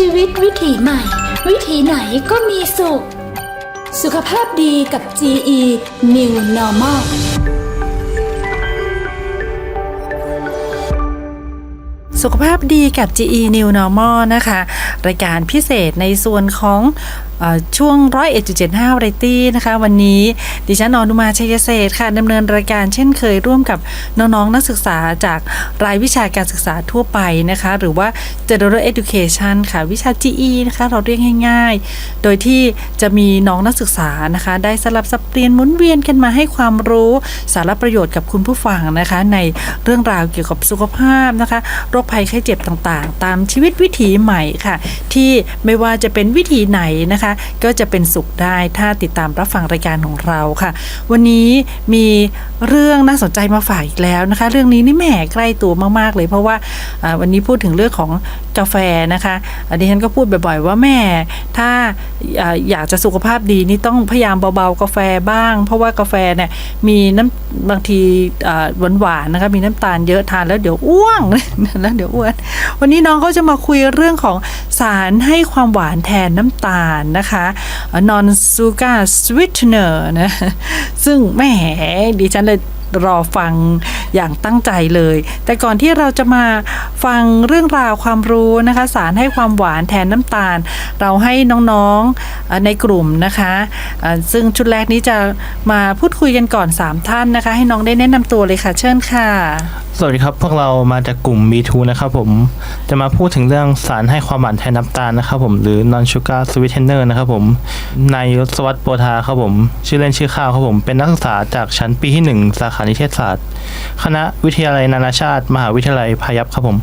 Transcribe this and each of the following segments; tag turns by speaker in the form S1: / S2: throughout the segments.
S1: ชีวิตวิถีใหม่ วิถีไหนก็มีสุข สุขภาพดีกับ GE New Normal
S2: สุขภาพดีกับ GE New Normal นะคะ รายการพิเศษในส่วนของช่วงร้อยเออช่วง101.75 r a t y นะคะ วันนี้ดิฉันอนุมาชัยเศษค่ะดำเนินรายการเช่นเคยร่วมกับน้องๆนักศึกษาจากรายวิชาการศึกษาทั่วไปนะคะ หรือว่า General Education ค่ะ วิชา GE นะคะ เราเรียกง่ายๆ โดยที่จะมีน้องนักศึกษานะคะ ได้สลับสับเปลี่ยนหมุนเวียนกันมาให้ความรู้สาระประโยชน์กับคุณผู้ฟังนะคะ ในเรื่องราวเกี่ยวกับสุขภาพนะคะ โรคภัยไข้เจ็บต่างๆ ตามชีวิตวิถีใหม่ค่ะ ที่ไม่ว่าจะเป็นวิถีไหนนะคะก็จะเป็นสุขได้ถ้าติดตามรับฟังรายการของเราค่ะ วันนี้มีเรื่องน่าสนใจมาฝากอีกแล้วนะคะ เรื่องนี้นี่แหมใกล้ตัวมากๆ เลยเพราะว่าวันนี้พูดถึงเรื่องของกาแฟนะคะอ่าดิฉันก็พูดบ่อยๆ ว่าแม่ถ้าอยากจะสุขภาพดีนี่ต้องพยายามเบาๆกาแฟบ้าง เพราะว่ากาแฟเนี่ยมีน้ำบางทีหวานๆนะคะมีน้ำตาลเยอะทานแล้วเดี๋ยวอ้วงแล้วเดี๋ยวอ้วนวันนี้น้องก็จะมาคุยเรื่องของสารให้ความหวานแทนน้ำตาลนะคะนอนซูกาสวิตเนอร์นะ ซึ่งแหมดิฉันเลยรอฟัง อย่างตั้งใจเลย แต่ก่อนที่เราจะมาฟังเรื่องราวความรู้นะคะสารให้ความหวานแทนน้ำตาล เราให้น้องๆในกลุ่มนะคะซึ่งชุดแรกนี้จะมาพูดคุยกันก่อน 3 ท่านนะคะ ให้น้องได้แนะนำตัวเลยค่ะ เชิญค่ะ
S3: สวัสดีครับ พวกเรามาจากกลุ่ม B2 นะครับผมจะมาพูดถึงเรื่องสารให้ความหวานแทนน้ำตาลนะครับผมหรือ non sugar sweetener นะครับผมนายยศวัตรโปธาครับผม ชื่อเล่นชื่อข้าวครับผม เป็นนักศึกษาจากชั้นปีที่ 1 สาขานิเทศศาสตร์ คณะวิทยาลัยนานาชาติ มหาวิทยาลัยพายัพครับผม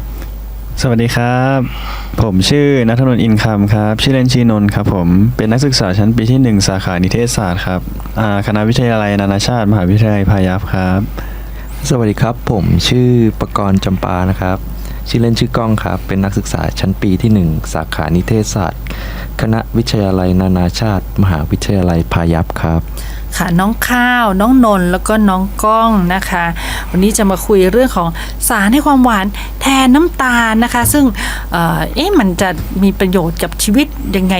S4: สวัสดีครับ ผมชื่อนัทนนท์อินคำครับ ชื่อเล่นชื่อนนท์ครับผม เป็นนักศึกษาชั้นปีที่ 1 สาขานิเทศศาสตร์ครับอ่าคณะวิทยาลัยนานาชาติ มหาวิทยาลัยพายัพครับ
S5: สวัสดีครับ ผมชื่อประกรณ์จำปานะครับ ชื่อเล่นชื่อก้องครับ เป็นนักศึกษาชั้นปีที่ 1 สาขานิเทศศาสตร์ คณะวิทยาลัยนานาชาติ มหาวิทยาลัยพายัพครับ
S2: ค่ะน้องข้าว น้องนนท์แล้วก็น้องก้องนะคะ วันนี้จะมาคุยเรื่องของสารให้ความหวานแทนน้ำตาลนะคะ ซึ่งเอ่อเอ๊ะมันจะมีประโยชน์กับชีวิตยังไง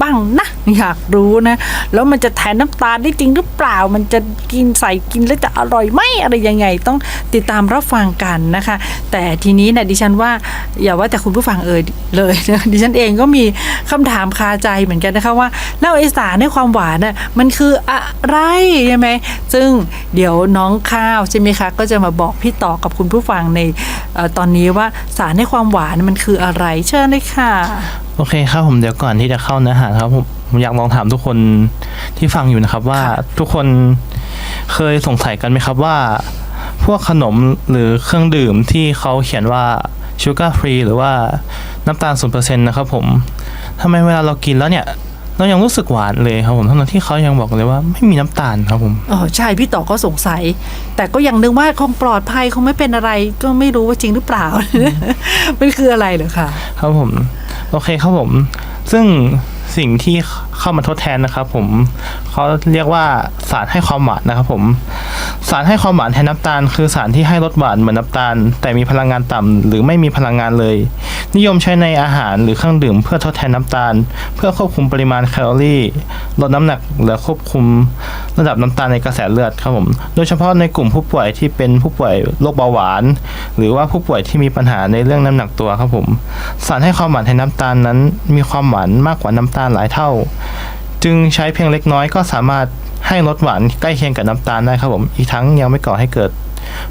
S2: บ้างนะอยากรู้นะแล้วมันจะแทนน้ำตาลได้จริงหรือเปล่า มันจะกินใส่กินแล้วจะอร่อยไหมอะไรยังไง ต้องติดตามรับฟังกันนะคะ แต่ทีนี้นะดิฉันว่าอย่าว่าแต่คุณผู้ฟังเอ่ยเลยนะดิฉันเองก็มีคำถามคาใจเหมือนกันนะคะว่าแล้วไอสารให้ความหวานน่ะมันคืออะไรใช่ไหมซึ่งเดี๋ยวน้องข้าวใช่ไหมคะก็จะมาบอกพี่ต่อกับคุณผู้ฟังในเออตอนนี้ว่าสารให้ความหวานมันคืออะไรเชิญเลยค่ะ
S3: โอเคครับผมเดี๋ยวก่อนที่จะเข้าเนื้อหาครับผมผมอยากลองถามทุกคนที่ฟังอยู่นะครับว่าทุกคนเคยสงสัยกันไหมครับว่า พวกขนมหรือเครื่องดื่มที่เขาเขียนว่า sugar free หรือว่าน้ำตาล0%นะครับผมทำไมเวลาเรากินแล้วเนี่ย เรายังรู้สึกหวานเลยครับผมทั้งๆที่เขายังบอกเลยว่าไม่มีน้ำตาลครับผม
S2: อ๋อใช่พี่ต่อก็สงสัย แต่ก็ยังนึกว่าคงปลอดภัยคงไม่เป็นอะไรก็ไม่รู้ว่าจริงหรือเปล่ามันคืออะไรเหรอคะ
S3: ครับผม โอเคครับผม ซึ่งสิ่งที่ เข้ามาทดแทนนะครับ ผมเขาเรียกว่าสารให้ความหวานนะครับ ผมสารให้ความหวานแทนน้ำตาล คือสารที่ให้รสหวานเหมือนน้ำตาล แต่มีพลังงานต่ำหรือไม่มีพลังงานเลย นิยมใช้ในอาหารหรือเครื่องดื่มเพื่อทดแทนน้ำตาล เพื่อควบคุมปริมาณแคลอรี่ลดน้ำหนักและควบคุมระดับน้ำตาลในกระแสเลือดครับผมโดยเฉพาะในกลุ่มผู้ป่วยที่เป็นผู้ป่วยโรคเบาหวาน หรือว่าผู้ป่วยที่มีปัญหาในเรื่องน้ำหนักตัวครับผมสารให้ความหวานแทนน้ำตาลนั้น มีความหวานมากกว่าน้ำตาลหลายเท่าจึงใช้เพียงเล็กน้อยก็สามารถให้รสหวานใกล้เคียงกับน้ำตาลได้ครับผม อีกทั้งยังไม่ก่อให้เกิด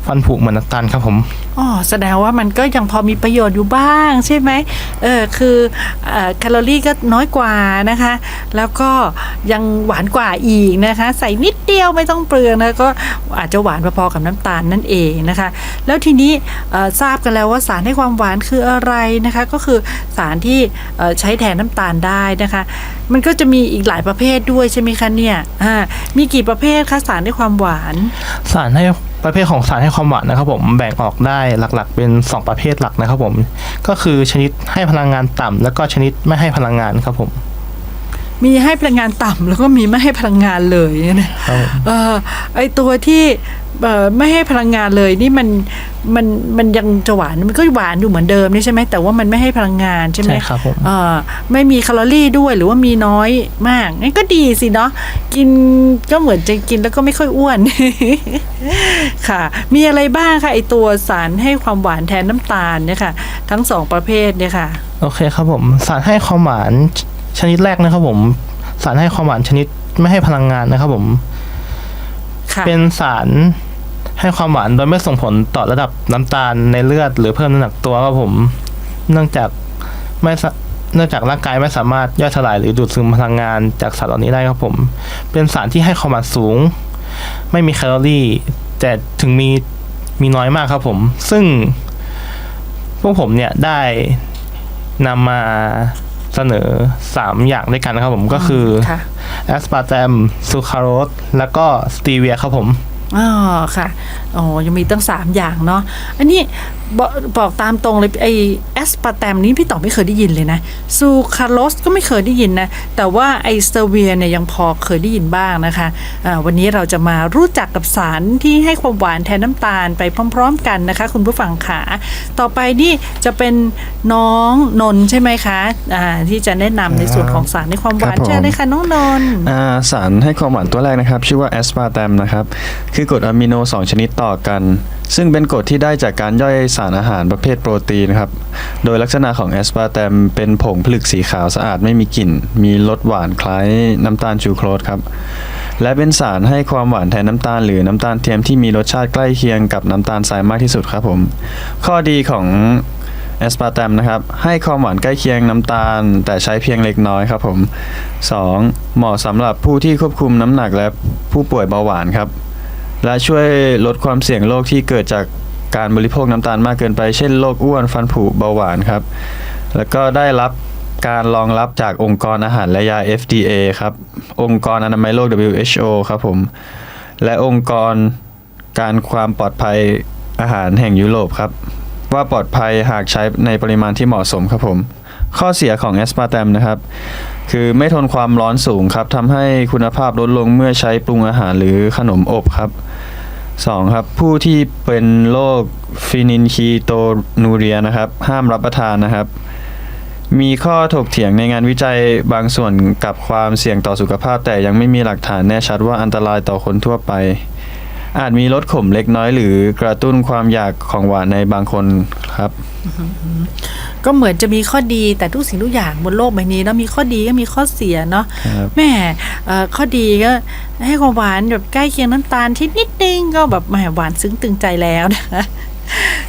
S3: ฟันผุเหมือนน้ำตาลครับผม
S2: อ๋อแสดงว่ามันก็ยังพอมีประโยชน์อยู่บ้างใช่ไหมเออคือเอ่อแคลอรี่ก็น้อยกว่านะคะ แล้วก็ยังหวานกว่าอีกนะคะ ใส่นิดเดียวไม่ต้องเปลืองนะก็อาจจะหวานพอๆกับน้ำตาลนั่นเองนะคะ แล้วทีนี้เอ่อทราบกันแล้วว่าสารให้ความหวานคืออะไรนะคะ ก็คือสารที่เอ่อใช้แทนน้ำตาลได้นะคะ มันก็จะมีอีกหลายประเภทด้วยใช่ไหมคะเนี่ยอ่ามีกี่ประเภทคะสารให้ความหวาน
S3: สารให้ ประเภทของสารให้ความหวานนะครับผมแบ่งออกได้หลักๆ เป็น 2 ประเภทหลักนะครับผมก็คือชนิดให้พลังงานต่ำแล้วก็ชนิดไม่ให้พลังงานครับผม
S2: มีให้พลังงานต่ำแล้วก็มีไม่ให้พลังงานเลยเนี่ยนะเออไอตัวที่เอ่อไม่ให้พลังงานเลยนี่มันมันมันยังจะหวานมันก็หวานอยู่เหมือนเดิมนี่ใช่ไหมแต่ว่ามันไม่ให้พลังงานใช่ไหม
S3: ใช่ครับผม
S2: เอ่อไม่มีแคลอรี่ด้วยหรือว่ามีน้อยมากงั้นก็ดีสิเนาะกินก็เหมือนจะกินแล้วก็ไม่ค่อยอ้วน ค่ะ มีอะไรบ้างคะไอตัวสารให้ความหวานแทนน้ำตาลเนี่ยค่ะ ทั้งสองประเภทเนี่ยค่ะ
S3: โอเคครับผม สารให้ความหวาน ชชนิดแรกนะครับผม สารให้ความหวานชนิดไม่ให้พลังงานนะครับผม
S2: ค่ะ
S3: เป็นสารให้ความหวานโดยไม่ส่งผลต่อระดับน้ำตาลในเลือด หรือเพิ่มน้ำหนักตัวครับผม เนื่องจากไม่สะเนื่องจากร่างกายไม่สามารถย่อยสลายหรือดูดซึมพลังงานจากสารเหล่านี้ได้ครับผม เป็นสารที่ให้ความหวานสูง ไม่มีแคลอรี่ แต่ถึงมีมีน้อยมากครับผม ซึ่งพวกผมเนี่ยได้นำมา เสนอ 3 อย่างด้วยกันนะครับผมก็คือ
S2: ค่ะ
S3: แอสปาร์ a มซูคราโรสแล้วก็สตีเวียครับผม
S2: อ๋อค่ะ อ๋อ ยังมีตั้งสามอย่างเนาะ อันนี้ บอกบอกตามตรงเลยไอแอสปาร์แตมนี้พี่ต่อไม่เคยได้ยินเลยนะซูคาร์โลสก็ไม่เคยได้ยินนะ แต่ว่าไอสเตอร์เวียเนี่ยยังพอเคยได้ยินบ้างนะคะอ่าวันนี้เราจะมารู้จักกับสารที่ให้ความหวานแทนน้ำตาลไปพร้อม ๆ กันนะคะ คุณผู้ฟังขาต่อไปนี่จะเป็นน้องนนท์ใช่ไหมคะอ่าที่จะแนะนำในส่วนของสารในความหวาน
S4: ครับผม
S2: เชิญเลยค่ะน้องนนท์
S4: อ่าสารให้ความหวานตัวแรกนะครับ ชื่อว่าแอสปาร์ตมนะครับคือกรดอะมิโน2 ชนิดต่อกันซึ่งเป็นกรดที่ได้จากการย่อยสารอาหารประเภทโปรตีนครับ โดยลักษณะของแอสปาร์ตมเป็นผงผลึกสีขาวสะอาดไม่มีกลิ่น มีรสหวานคล้ายน้ำตาลชูโครสครับ และเป็นสารให้ความหวานแทนน้ำตาลหรือน้ำตาลเทียมที่มีรสชาติใกล้เคียงกับน้ำตาลทรายมากที่สุดครับผม ข้อดีของแอสปาร์ตมนะครับ ให้ความหวานใกล้เคียงน้ำตาล แต่ใช้เพียงเล็กน้อยครับผม 2. เหมาะสำหรับผู้ที่ควบคุมน้ำหนักและผู้ป่วยเบาหวานครับ และช่วยลดความเสี่ยงโรคที่เกิดจากการบริโภคน้ำตาลมากเกินไป เช่นโรคอ้วนฟันผุเบาหวานครับ แล้วก็ได้รับการรองรับจากองค์กรอาหารและยา FDA ครับ องค์กรอนามัยโลก WHO ครับผม และองค์กรการความปลอดภัยอาหารแห่งยุโรปครับ ว่าปลอดภัยหากใช้ในปริมาณที่เหมาะสมครับผม ข้อเสียของแอสปาร์ตมนะครับ คือไม่ทนความร้อนสูงครับทำให้คุณภาพลดลงเมื่อใช้ปรุงอาหารหรือขนมอบครับ 2. ครับ ผู้ที่เป็นโรคฟินินคีโตนูเรียนะครับ ห้ามรับประทานนะครับ มีข้อถกเถียงในงานวิจัยบางส่วนกับความเสี่ยงต่อสุขภาพ แต่ยังไม่มีหลักฐานแน่ชัดว่าอันตรายต่อคนทั่วไป อาจมีลดขมเล็กน้อยหรือกระตุ้นความอยากของหวานในบางคนครับ
S2: ก็เหมือนจะมีข้อดีแต่ทุกสิ่งทุกอย่างบนโลกใบนี้เนาะมีข้อดีก็มีข้อเสียเนาะ
S4: ครับ
S2: แม่เอ่อข้อดีก็ให้ความหวานแบบใกล้เคียงน้ำตาลที่นิดนึงก็แบบแหมหวานซึ้งตึงใจแล้วนะคะ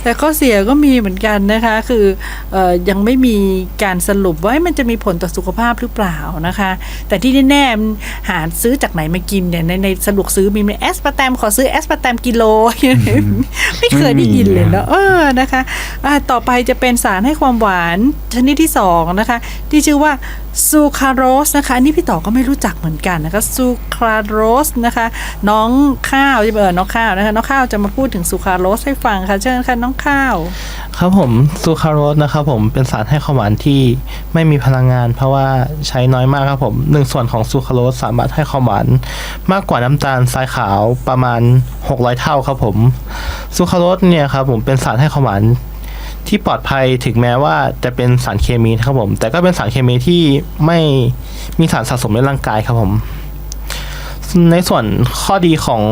S2: แต่ข้อเสียก็มีเหมือนกันนะคะ คือเออยังไม่มีการสรุปว่ามันจะมีผลต่อสุขภาพหรือเปล่านะคะ แต่ที่แน่ๆมันหาซื้อจากไหนมากินเนี่ยในในสะดวกซื้อมีแอสปาร์ตมขอซื้อแอสปาร์ตมกิโล ไม่เคยได้ยินเลยเนาะเออนะคะอ่าต่อไปจะเป็นสารให้ความหวานชนิดที่สองนะคะ ที่ชื่อว่าซูคราโรสนะคะอันนี้พี่ต่อก็ไม่รู้จักเหมือนกันนะคะซูคราโรสนะคะ น้องข้าวจะเออน้องข้าวนะคะน้องข้าวจะมาพูดถึงซูคราโรสให้ฟังค่ะเชิญค่ะน้องข้าว
S3: ครับผมซูคราโรสนะครับผมเป็นสารให้ความหวานที่ไม่มีพลังงาน เพราะว่าใช้น้อยมากครับผมหนึ่งส่วนของซูคราโรสสามารถให้ความหวานมากกว่าน้ำตาลทรายขาวประมาณ 600 เท่าครับผมซูคราโรสเนี่ยครับผมเป็นสารให้ความหวานที่ปลอดภัยถึงแม้ว่าจะเป็นสารเคมีนะครับผม แต่ก็เป็นสารเคมีที่ไม่มีสารสะสมในร่างกายครับผม ในส่วนข้อดีของ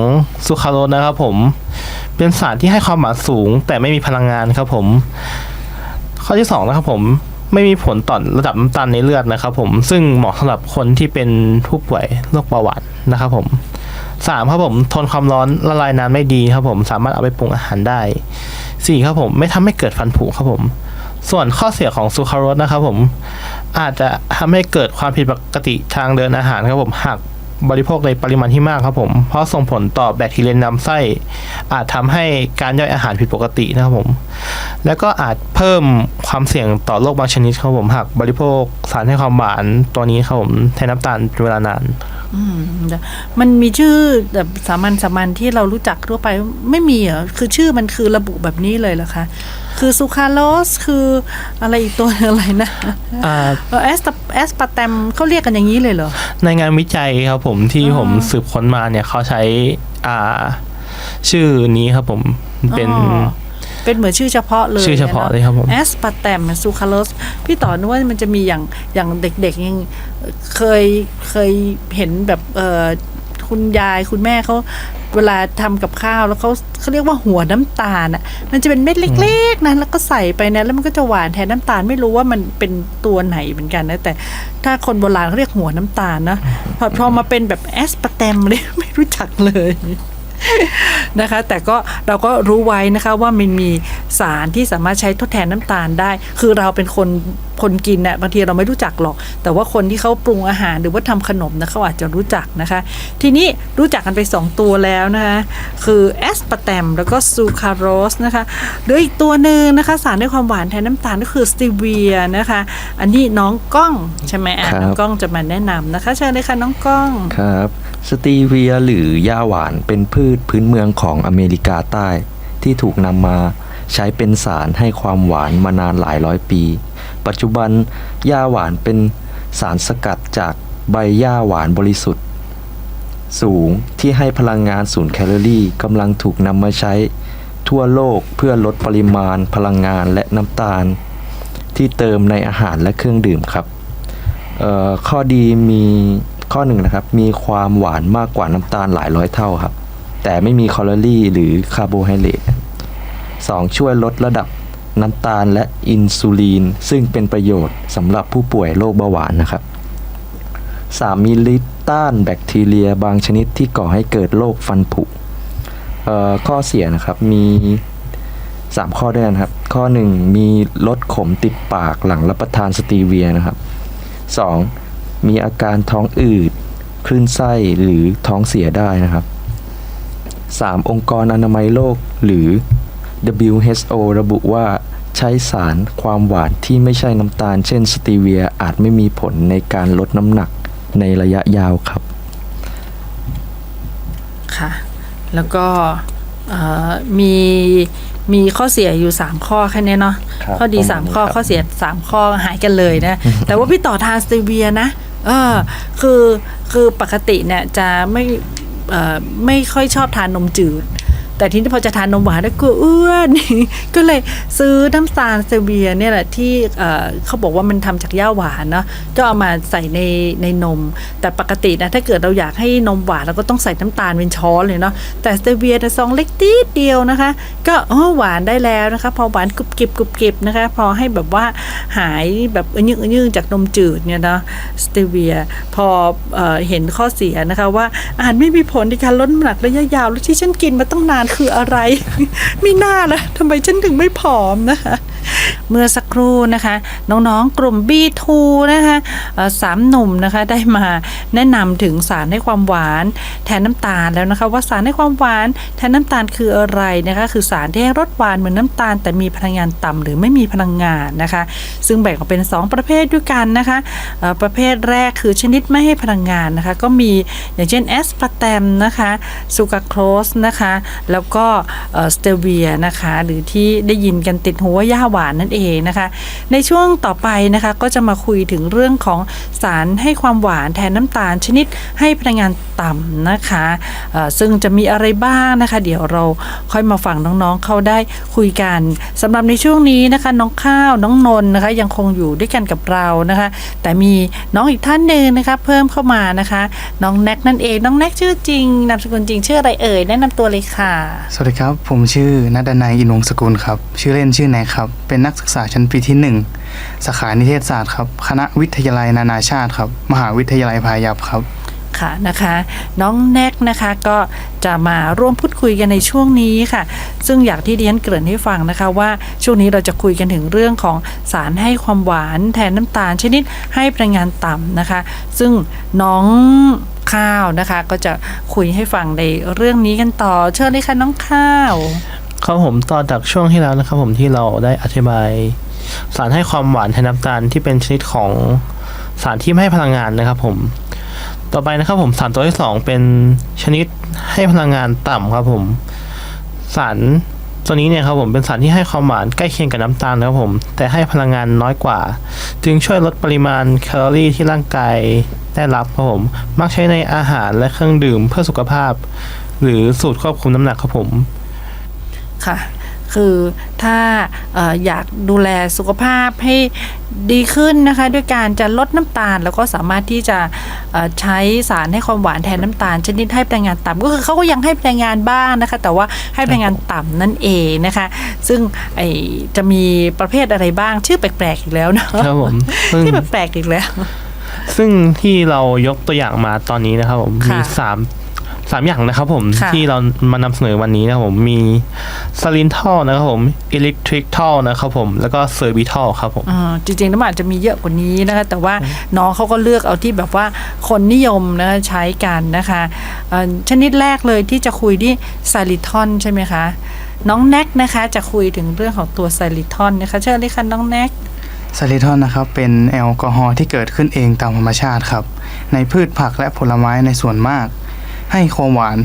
S3: ซูคราโรสนะครับผม เป็นสารที่ให้ความหวานสูง แต่ไม่มีพลังงานครับผม ข้อที่สองนะครับผมไม่มีผลต่อระดับน้ำตาลในเลือดนะครับ ผมซึ่งเหมาะสำหรับคนที่เป็นผู้ป่วยโรคเบาหวานนะครับ ผมสามครับผมทนความร้อนละลายน้ำไม่ดีครับผมสามารถเอาไปปรุงอาหารได้สี่ครับผมไม่ทำให้เกิดฟันผุครับผม ส่วนข้อเสียของซูครารสนะครับผมอาจจะทำให้เกิดความผิดปกติทางเดินอาหารครับผมหาก บริโภคในปริมาณที่มากครับผม เพราะส่งผลต่อแบคทีเรียนนลำไส้ อาจทำให้การย่อยอาหารผิดปกตินะครับผม แล้วก็อาจเพิ่มความเสี่ยงต่อโรคบางชนิดครับผมหากบริโภคสารให้ความหวานตัวนี้ครับผมแทนน้ำตาลเป็นเวลานาน
S2: มมันมีชื่อแบบสามัญสามัญที่เรารู้จักทั่วไปไม่มีเหรอคือชื่อมันคือระบุแบบนี้เลยเหรอคะคือซูคราโลสคืออะไรอีกตัวหนึ่งอะไรนะ
S3: อ่า
S2: เออแอสแอสปาร์แตมเขาเรียกกันอย่างนี้เลยเหรอ
S3: ในงานวิจัยครับผมที่ผมสืบค้นมาเนี่ยเขาใช้อ่า ชื่อนี้ครับผมเป็น
S2: อ๋อ เป็นเหมือนชื่อเฉพาะเลย
S3: ชื่อเฉพาะเลยครับผม
S2: แอสปาร์แตมซูคราโลสพี่ต่อนึกว่ามันจะมีอย่างอย่างเด็กๆยังเคยเคยเห็นแบบเออคุณยายคุณแม่เขาเวลาทำกับข้าวแล้วเขาเขาเรียกว่าหัวน้ำตาลอะ มันจะเป็นเม็ดเล็กๆนะแล้วก็ใส่ไปนะแล้วมันก็จะหวานแทนน้ำตาลไม่รู้ว่ามันเป็นตัวไหนเหมือนกันนะแต่ถ้าคนโบราณเขาเรียกหัวน้ำตาลนะพอพอมาเป็นแบบแอสปาร์แตมเลยไม่รู้จักเลย นะคะ แต่ก็เราก็รู้ไว้นะคะว่ามันมีสารที่สามารถใช้ทดแทนน้ำตาลได้ คือเราเป็นคนคนกินน่ะบางทีเราไม่รู้จักหรอก แต่ว่าคนที่เขาปรุงอาหารหรือว่าทำขนมนะเขาอาจจะรู้จักนะคะ ทีนี้รู้จักกันไป 2 ตัวแล้วนะคะคือแอสปาร์แตมแล้วก็ซูคราโรสนะคะเหลืออีกตัวหนึ่งนะคะสารให้ความหวานแทนน้ำตาลก็คือสตีเวียนะคะ อันนี้น้องก้องใช่ไหมอะ
S5: ครับ
S2: น้องก้องจะมาแนะนำนะคะเชิญเลยค่ะน้องก้อง
S5: ครับสตีเวียหรือย่าหวานเป็นพืชพื้นเมืองของอเมริกาใต้ ที่ถูกนำมาใช้เป็นสารให้ความหวานมานานหลายร้อยปี ปัจจุบันย่าหวานเป็นสารสกัดจากใบย่าหวานบริสุทธิ์ สูงที่ให้พลังงานศูนย์แคลอรี่กำลังถูกนำมาใช้ ทั่วโลกเพื่อลดปริมาณพลังงานและน้ำตาล ที่เติมในอาหารและเครื่องดื่มครับข้อดีมีข้อหนึ่งนะครับ มีความหวานมากกว่าน้ำตาลหลายร้อยเท่าครับ แต่ไม่มีแคลอรี่หรือคาร์โบไฮเดรตสองช่วยลดระดับน้ำตาลและอินซูลินซึ่งเป็นประโยชน์สำหรับผู้ป่วยโรคเบาหวานนะครับสามมีฤทธิ์ต้านแบคทีเรียบางชนิดที่ก่อให้เกิดโรคฟันผุข้อเสียนะครับมี 3 ข้อด้วยกันครับ ข้อ 1 มีลดขมติดปากหลังรับประทานสตีเวียนะครับ 2. มีอาการท้องอืด คลื่นไส้หรือท้องเสียได้นะครับ 3. องค์กรอนามัยโลก หรือ WHO ระบุว่าใช้สารความหวานที่ไม่ใช่น้ำตาล เช่นสตีเวียอาจไม่มีผลในการลดน้ำหนักในระยะยาวครับ
S2: ค่ะ แล้วก็เอ่อมีมีข้อเสียอยู่ 3 ข้อแค่นี้เนาะ
S5: ครับ
S2: ข้อดี
S5: ประมาณนี้
S2: 3ข้อ
S5: ครับ
S2: ข้อเสีย 3 ข้อหายกันเลยนะ แต่ว่าพี่ต่อทานสเตเวียนะเออคือคือปกติเนี่ยจะไม่เอ่อ ไม่ค่อยชอบทานนมจืด แต่ทีนี้พอจะทานนมหวานแล้วกลัวอ้วนก็เลยซื้อน้ำตาลสเตเวียเนี่ยแหละที่เขาบอกว่ามันทำจากย่าหวานเนาะก็เอามาใส่ในในนม แต่ปกตินะถ้าเกิดเราอยากให้นมหวานเราก็ต้องใส่น้ำตาลเป็นช้อนเลยเนาะแต่สเตเวียเนี่ซองเล็กนิดเดียวนะคะ ก็อหวานได้แล้วนะคะ พอหวานกรุบกริบกรุบกริบนะคะ พอให้แบบว่าหายแบบอึยึงอึยึงจากนมจืดเนี่ยนะสเตเวียพอเอเห็นข้อเสียนะคะว่าอาจไม่มีผลในการลดน้ำหนักระยะยาวแล้วที่ฉันกินมาต้องนานคืออะไร ไม่น่าละทำไมฉันถึงไม่ผอมนะคะ เมื่อสักครู่นะคะ น้องๆกลุ่ม B2 นะคะสามหนุ่มนะคะได้มาแนะนำถึงสารให้ความหวานแทนน้ำตาลแล้วนะคะ ว่าสารให้ความหวานแทนน้ำตาลคืออะไรนะคะคือสารที่ให้รสหวานเหมือนน้ำตาล แต่มีพลังงานต่ำหรือไม่มีพลังงานนะคะ ซึ่งแบ่งออกเป็น 2 ประเภทด้วยกันนะคะประเภทแรกคือชนิดไม่ให้พลังงานนะคะ ก็มีอย่างเช่นแอสปาร์แตมนะคะซูกราโคสนะคะแล้วก็สเตเวียนะคะหรือที่ได้ยินกันติดหัวย่าหวานนั่นเองนะคะ ในช่วงต่อไปนะคะก็จะมาคุยถึงเรื่องของสารให้ความหวานแทนน้ำตาลชนิดให้พลังงานต่ำนะคะซึ่งจะมีอะไรบ้างนะคะ เดี๋ยวเราค่อยมาฟังน้องๆเขาได้คุยกันสำหรับในช่วงนี้นะคะ น้องข้าวน้องนนท์นะคะ ยังคงอยู่ด้วยกันกับเรานะคะ แต่มีน้องอีกท่านหนึ่งนะคะ เพิ่มเข้ามานะคะ น้องแน็กนั่นเองน้องแน็กชื่อจริงนามสกุลจริงชื่ออะไรเอ่ยแนะนำตัวเลยค่ะ
S6: สวัสดีครับ ผมชื่อนัดนายอินวงสกุลครับ ชื่อเล่นชื่อแน็กครับเป็นนักศึกษาชั้นปีที่ 1 สาขานิเทศศาสตร์ครับ คณะวิทยาลัยนานาชาติครับ มหาวิทยาลัยพายัพครับ
S2: ค่ะนะคะน้องแน็กนะคะก็จะมาร่วมพูดคุยกันในช่วงนี้ค่ะ ซึ่งอยากที่เดียนเกริ่นให้ฟังนะคะว่าช่วงนี้เราจะคุยกันถึงเรื่องของสารให้ความหวานแทนน้ำตาล ชนิดให้พลังงานต่ำนะคะ ซึ่งน้องข้าวนะคะ ก็จะคุยให้ฟังในเรื่องนี้กันต่อ เชิญเลยค่ะน้องข้าว
S3: ครับผมต่อจากช่วงที่แล้วนะครับผมที่เราได้อธิบาย สารให้ความหวานแทนน้ำตาลที่เป็นชนิดของสารที่ไม่ให้พลังงานนะครับผม ต่อไปนะครับผมสารตัวที่สองเป็นชนิดให้พลังงานต่ำครับผม สารตัวนี้เนี่ยครับผมเป็นสารที่ให้ความหวานใกล้เคียงกับน้ำตาลนะครับผม แต่ให้พลังงานน้อยกว่า จึงช่วยลดปริมาณแคลอรี่ที่ร่างกายได้รับครับผมมักใช้ในอาหารและเครื่องดื่มเพื่อสุขภาพ หรือสูตรควบคุมน้ำหนักครับผม
S2: ค่ะ คือถ้าเอออยากดูแลสุขภาพให้ดีขึ้นนะคะ ด้วยการจะลดน้ำตาล แล้วก็สามารถที่จะเอ่อใช้สารให้ความหวานแทนน้ำตาล ชนิดให้พลังงานต่ำก็คือเขาก็ยังให้พลังงานบ้างนะคะ แต่ว่าให้พลังงานต่ำนั่นเองนะคะ ซึ่งไอจะมีประเภทอะไรบ้าง ชื่อแปลกๆอีกแล้วเนาะ
S3: ครับผมซึ่ง
S2: ชื่อแปลกๆอีกแล้ว
S3: ซึ่งที่เรายกตัวอย่างมาตอนนี้นะครับผม
S2: ค่ะ
S3: มีสาม สามอย่างนะครับผม
S2: ค่ะ
S3: ที่เรามานำเสนอวันนี้นะครับผมมีซาลินทอลนะครับผมอิเล็กทริกทอลนะครับผมแล้วก็เซอร์บิทอลครับผม
S2: อ่าจริงๆแล้วมันอาจจะมีเยอะกว่านี้นะคะ แต่ว่าน้องเขาก็เลือกเอาที่แบบว่าคนนิยมนะคะใช้กันนะคะเอ่อชนิดแรกเลยที่จะคุยที่ไซลิทอนใช่ไหมคะ น้องแน็กนะคะ จะคุยถึงเรื่องของตัวไซลิทอนนะคะ เชิญเลยค่ะน้องแน็ก
S6: ซาลิทอนนะครับเป็นแอลกอฮอล์ที่เกิดขึ้นเองตามธรรมชาติครับ ในพืชผักและผลไม้ในส่วนมาก ให้ความหวาน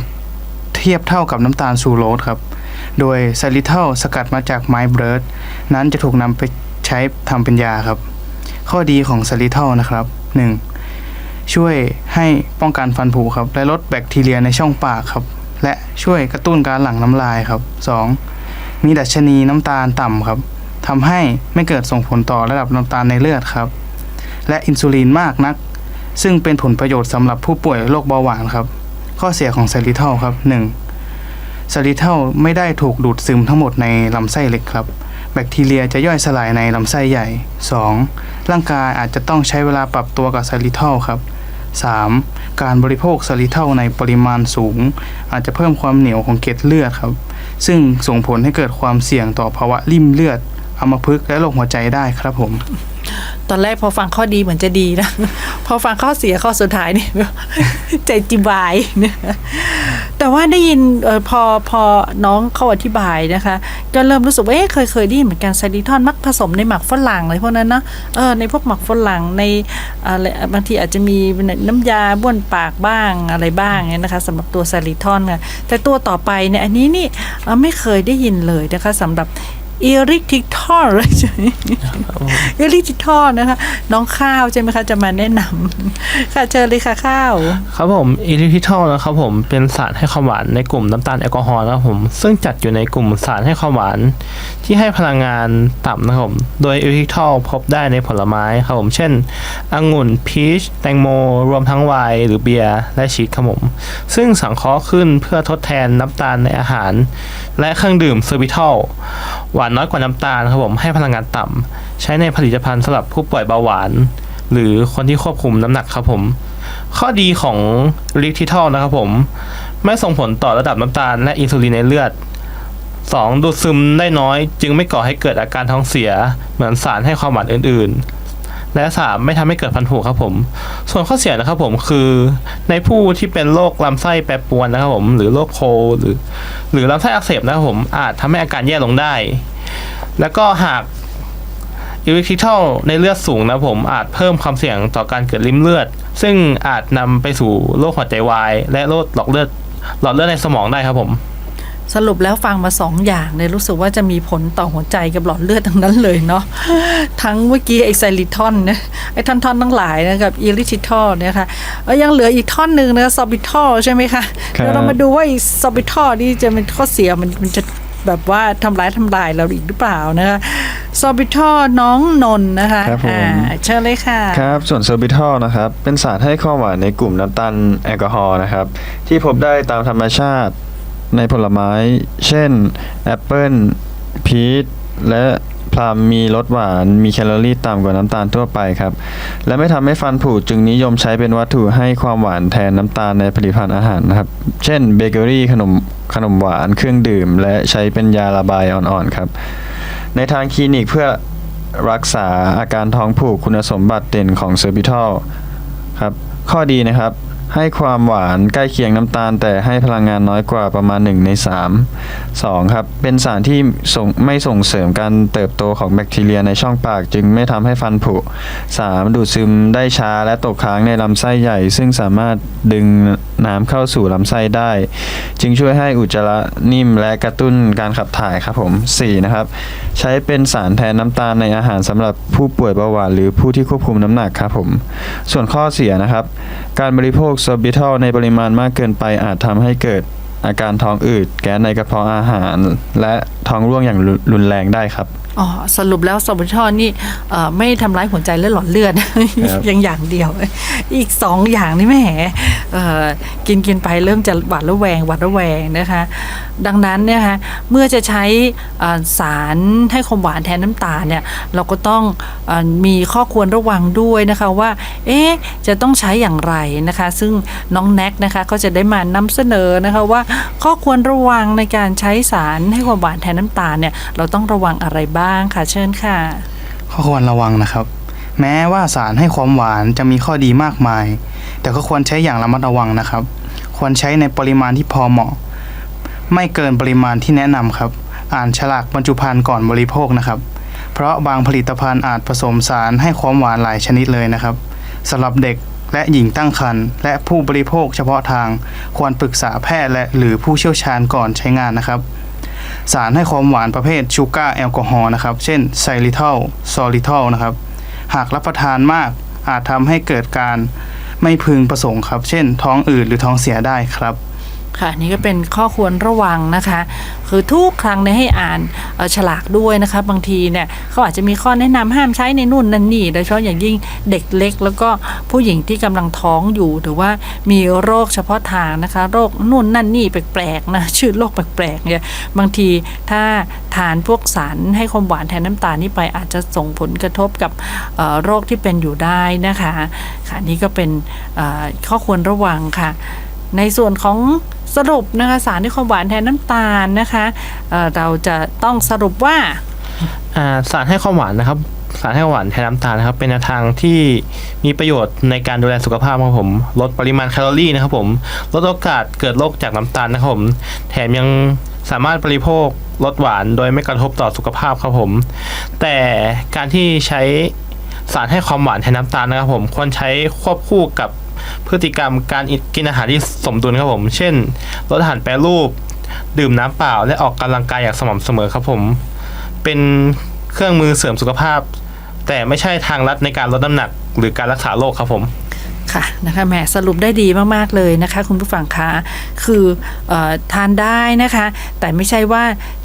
S6: เทียบเท่ากับน้ำตาลซูโรสครับ โดยซาลิทลสกัดมาจากไม้เบิร์ดนั้นจะถูกนำไปใช้ทำเป็นยาครับ ข้อดีของซาลิทลนะครับ 1. ช่วยให้ป้องกันฟันผุครับ และลดแบคทีเรียในช่องปากครับ และช่วยกระตุ้นการหลั่งน้ำลายครับ 2. มีดัชนีน้ำตาลต่ำครับทำให้ไม่เกิดส่งผลต่อระดับน้ำตาลในเลือดครับ และอินซูลินมากนัก ซึ่งเป็นผลประโยชน์สำหรับผู้ป่วยโรคเบาหวานครับ ข้อเสียของซาลิทอลครับ 1. ซาลิทอลไม่ได้ถูกดูดซึมทั้งหมดในลำไส้เล็กครับ แบคทีเรียจะย่อยสลายในลำไส้ใหญ่ 2. ร่างกายอาจจะต้องใช้เวลาปรับตัวกับซาลิทอลครับ 3. การบริโภคซาลิทอลในปริมาณสูง อาจจะเพิ่มความเหนียวของเกล็ดเลือดครับ ซึ่งส่งผลให้เกิดความเสี่ยงต่อภาวะริ่มเลือดอัมพฤกษ์และโรคหัวใจได้ครับผม
S2: ตอนแรกพอฟังข้อดีเหมือนจะดีนะ พอฟังข้อเสียข้อสุดท้ายนี่ใจจิบายนะแต่ว่าได้ยินออพอพอน้องเขาอธิบายนะคะ ก็เริ่มรู้สึกว่าเอ๊ะเคยเคยได้ยินเหมือนกันไซริทอนมักผสมในหมักฝรั่งอะไรพวกนั้นเนะเออในพวกหมักฝรั่งในอะไรบางทีอาจจะมีน้ำยาบ้วนปากบ้างอะไรบ้างเนี่ยนะคะสำหรับตัวไซริทอนค่ะแต่ตัวต่อไปเนี่ยอันนี้นี่ไม่เคยได้ยินเลยนะคะสำหรับ อิริกทิทอลใช่ไหมเอลิจิทอลนะคะ น้องข้าวใช่ไหมคะจะมาแนะนำค่ะเชิญเลยค่ะข้าว
S3: ครับผมอิริทิทอลนะครับผมเป็นสารให้ความหวานในกลุ่มน้ำตาลแอลกอฮอล์นะครับผม ซึ่งจัดอยู่ในกลุ่มสารให้ความหวาน ที่ให้พลังงานต่ำนะครับผม โดยอิริทิทอลพบได้ในผลไม้ครับผม เช่นองุ่นพีชแตงโม รวมทั้งไวน์หรือเบียร์และชีสครับผม ซึ่งสังเคราะห์ขึ้นเพื่อทดแทนน้ำตาลในอาหาร และเครื่องดื่มเซอร์บิทอล หวานน้อยกว่าน้ำตาลครับผมให้พลังงานต่ำใช้ในผลิตภัณฑ์สำหรับผู้ป่วยเบาหวาน หรือคนที่ควบคุมน้ำหนักครับผม ข้อดีของลิทิทอลนะครับผม ไม่ส่งผลต่อระดับน้ำตาลและอินซูลินในเลือด 2. ดูดซึมได้น้อย จึงไม่ก่อให้เกิดอาการท้องเสีย เหมือนสารให้ความหวานอื่นๆ และ 3. ไม่ทำให้เกิดพันธุ์ผุครับผม ส่วนข้อเสียนะครับผมคือในผู้ที่เป็นโรคลำไส้แปรปรวนนะครับผมหรือโรคโคหรือ หรือลำไส้อักเสบนะครับผมอาจทำให้อาการแย่ลงได้ แล้วก็หากอิริทิทอลในเลือดสูงนะผมอาจเพิ่มความเสี่ยงต่อการเกิดริ่มเลือด ซึ่งอาจนำไปสู่โรคหัวใจวาย และโรคหลอดเลือดหลอดเลือดในสมองได้ครับผม
S2: สรุปแล้วฟังมาสองอย่างเนี่ยรู้สึกว่าจะมีผลต่อหัวใจกับหลอดเลือดทั้งนั้นเลยเนาะทั้งเมื่อกี้ไอไซลิทอนนะไอท่อนๆทั้งหลายนะครับอิริทิทอลเนี่ยค่ะเอ้ยยังเหลืออีกท่อนหนึ่งนะซอบิทอลใช่ไหมคะ
S4: ครับ
S2: เดี๋ยวเรามาดูว่าไอซอบิทอลนี่จะเป็นข้อเสียมันมันจะแบบว่าทำร้ายทำลายเราอีกหรือเปล่านะคะซอบิทอลน้องนนท์นะคะ
S4: ครับผม
S2: อ่าเชิญเลยค่ะ
S4: ครับ ส่วนเซอร์บิทอลนะครับ เป็นสารให้ความหวานในกลุ่มน้ำตาลแอลกอฮอล์นะครับ ที่พบได้ตามธรรมชาติ ในผลไม้ เช่น แอปเปิลพีชและพลัมมีรสหวาน มีแคลอรี่ต่ำกว่าน้ำตาลทั่วไปครับ และไม่ทำให้ฟันผุจึงนิยมใช้เป็นวัตถุให้ความหวานแทนน้ำตาลในผลิตภัณฑ์อาหารนะครับ เช่นเบเกอรี่ขนมขนมหวานเครื่องดื่ม และใช้เป็นยาระบายอ่อนๆครับ ในทางคลินิกเพื่อรักษาอาการท้องผูกคุณสมบัติเด่นของเซอร์บิทอลครับ ข้อดีนะครับ ให้ความหวานใกล้เคียงน้ำตาล แต่ให้พลังงานน้อยกว่าประมาณ 1 ใน 3 2 ครับ เป็นสารที่ส่งไม่ส่งเสริมการเติบโตของแบคทีเรียในช่องปาก จึงไม่ทำให้ฟันผุ 3. ดูดซึมได้ช้าและตกค้างในลำไส้ใหญ่ ซึ่งสามารถดึง น้ำเข้าสู่ลำไส้ได้ จึงช่วยให้อุจจาระนิ่มและกระตุ้นการขับถ่ายครับผม 4. นะครับ ใช้เป็นสารแทนน้ำตาลในอาหารสำหรับผู้ป่วยเบาหวานหรือผู้ที่ควบคุมน้ำหนักครับผม ส่วนข้อเสียนะครับ การบริโภคโซบิทอลในปริมาณมากเกินไปอาจทำให้เกิดอาการท้องอืด แก๊สในกระเพาะอาหาร และท้องร่วงอย่างรุนแรงได้ครับ
S2: อ๋อสรุปแล้วสมบทอนนี่เอ่อไม่ทำร้ายหัวใจและหลอดเลือด
S4: ครับ
S2: ยังอย่างเดียว อีกสองอย่างนี่แหม่เอ่อกินกินไปเริ่มจะหวาดระแวงหวาดระแวงนะคะ ดังนั้นเนี่ยนะคะเมื่อจะใช้เอ่อสารให้ความหวานแทนน้ำตาลเนี่ยเราก็ต้องเออมีข้อควรระวังด้วยนะคะว่า เอ๊ะจะต้องใช้อย่างไรนะคะ ซึ่งน้องแน็กนะคะก็จะได้มานำเสนอนะคะว่าข้อควรระวังในการใช้สารให้ความหวานแทนน้ำตาลเนี่ยเราต้องระวังอะไรบ้างค่ะเชิญค่ะ
S6: ข้อควรระวังนะครับ แม้ว่าสารให้ความหวานจะมีข้อดีมากมาย แต่ก็ควรใช้อย่างระมัดระวังนะครับ ควรใช้ในปริมาณที่พอเหมาะ ไม่เกินปริมาณที่แนะนำครับ อ่านฉลากบรรจุภัณฑ์ก่อนบริโภคนะครับ เพราะบางผลิตภัณฑ์อาจผสมสารให้ความหวานหลายชนิดเลยนะครับสำหรับเด็กและหญิงตั้งครรภ์และผู้บริโภคเฉพาะทาง ควรปรึกษาแพทย์และหรือผู้เชี่ยวชาญก่อนใช้งานนะครับ สารให้ความหวานประเภทชูการ์แอลกอฮอล์นะครับ เช่นไซริทอลซอริทอลนะครับ หากรับประทานมากอาจทำให้เกิดการไม่พึงประสงค์ครับ เช่นท้องอืดหรือท้องเสียได้ครับ
S2: ค่ะนี่ก็เป็นข้อควรระวังนะคะ คือทุกครั้งเนี่ยให้อ่านฉลากด้วยนะคะ บางทีเนี่ยเขาอาจจะมีข้อแนะนำห้ามใช้ในนู่นนั่นนี่โดยเฉพาะอย่างยิ่งเด็กเล็ก แล้วก็ผู้หญิงที่กำลังท้องอยู่ หรือว่ามีโรคเฉพาะทางนะคะ โรคนู่นนั่นนี่แปลกๆนะชื่อโรคแปลกๆเนี่ยบางทีถ้าทานพวกสารให้ความหวานแทนน้ำตาลนี่ไปอาจจะส่งผลกระทบกับโรคที่เป็นอยู่ได้นะคะค่ะนี่ก็เป็นข้อควรระวังค่ะ ในส่วนของสรุปนะคะสารที่ความหวานแทนน้ำตาลนะคะเเราจะต้องสรุปว่า
S3: สารให้ความหวานนะครับ สารให้ความหวานแทนน้ำตาลนะครับ เป็นทางที่มีประโยชน์ในการดูแลสุขภาพครับผม ลดปริมาณแคลอรี่นะครับผม ลดโอกาสเกิดโรคจากน้ำตาลนะครับผม แถมยังสามารถบริโภคลดหวานโดยไม่กระทบต่อสุขภาพครับผม แต่การที่ใช้สารให้ความหวานแทนน้ำตาลนะครับผม ควรใช้ควบคู่กับ พฤติกรรมการกินอาหารที่สมดุลครับผม เช่นลดอาหารแปรรูป ดื่มน้ำเปล่า และออกกำลังกายอย่างสม่ำเสมอครับผม เป็นเครื่องมือเสริมสุขภาพ แต่ไม่ใช่ทางลัดในการลดน้ำหนัก หรือการรักษาโรคครับผม
S2: ค่ะนะคะแหมสรุปได้ดีมาก ๆ เลยนะคะ คุณผู้ฟังคะคือออทานได้นะคะ แต่ไม่ใช่ว่า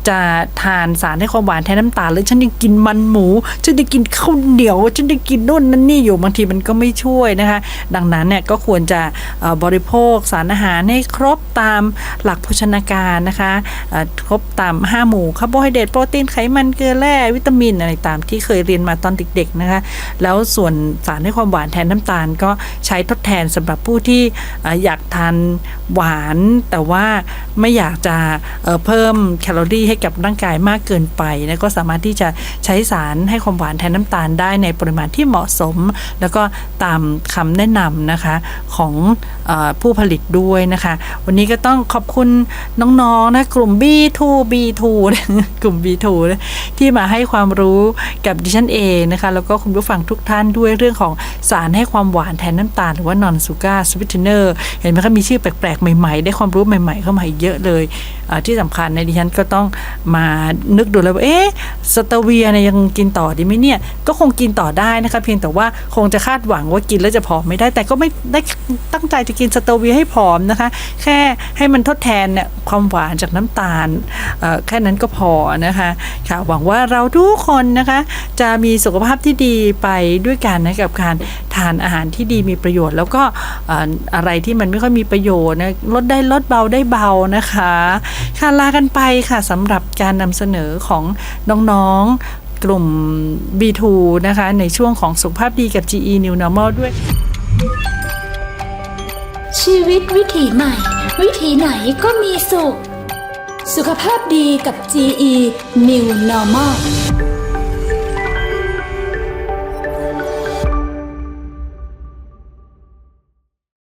S2: จะทานสารให้ความหวานแทนน้ำตาลแล้วฉันยังกินมันหมู ฉันจะกินข้าวเหนียว ฉันจะกินนู่นนั่นนี่อยู่บางทีมันก็ไม่ช่วยนะคะ ดังนั้นเนี่ยก็ควรจะบริโภคสารอาหารให้ครบตามหลักโภชนาการนะคะครบตาม5หมู่คาร์โบไฮเดรตโปรตีนไขมันเกลือแร่วิตามินอะไรตามที่เคยเรียนมาตอนเด็กๆนะคะแล้วส่วนสารให้ความหวานแทนน้ำตาลก็ใช้ทดแทนสำหรับผู้ที่อยากทานหวาน แต่ว่าไม่อยากจะเอ่อเพิ่มแคลอรี่ให้กับร่างกายมากเกินไปนะก็สามารถที่จะใช้สารให้ความหวานแทนน้ำตาลได้ในปริมาณที่เหมาะสม แล้วก็ตามคำแนะนำนะคะของอผู้ผลิตด้วยนะคะ วันนี้ก็ต้องขอบคุณน้องๆนะกลุ่ม B2 B2 กลุ่ม B2 ที่มาให้ความรู้กับดิฉันเองนะคะ แล้วก็คุณผู้ฟังทุกท่านด้วยเรื่องของสารให้ความหวานแทนน้ำตาล หรือว่า non sugar sweetener เห็นไหมคะมีชื่อแปลกๆ ใหม่ๆ ได้ความรู้ใหม่ๆ เข้ามาเยอะเลย ที่สำคัญในดิฉันก็ต้องมานึกดูแล้วว่าเอ๊ะสตเวียเนี่ยยังกินต่อดีไหมเนี่ย ก็คงกินต่อได้นะคะเพียงแต่ว่าคงจะคาดหวังว่ากินแล้วจะผอมไม่ได้ แต่ก็ไม่ได้ตั้งใจจะกินสตเวียให้ผอมนะคะ แค่ให้มันทดแทนเนี่ยความหวานจากน้ำตาลแค่นั้นก็พอนะคะค่ะหวังว่าเราทุกคนนะคะจะมีสุขภาพที่ดีไปด้วยกันนะกับการ ทานอาหารที่ดีมีประโยชน์ แล้วก็เอ่ออะไรที่มันไม่ค่อยมีประโยชน์นะลดได้ลดเบาได้เบานะคะ ค่ะลากันไปค่ะสำหรับการนำเสนอของน้องๆกลุ่ม B2 นะคะ ในช่วงของสุขภาพดีกับ GE New Normal ด้วย
S1: ชีวิตวิถีใหม่ วิถีไหนก็มีสุข สุขภาพดีกับ GE New Normal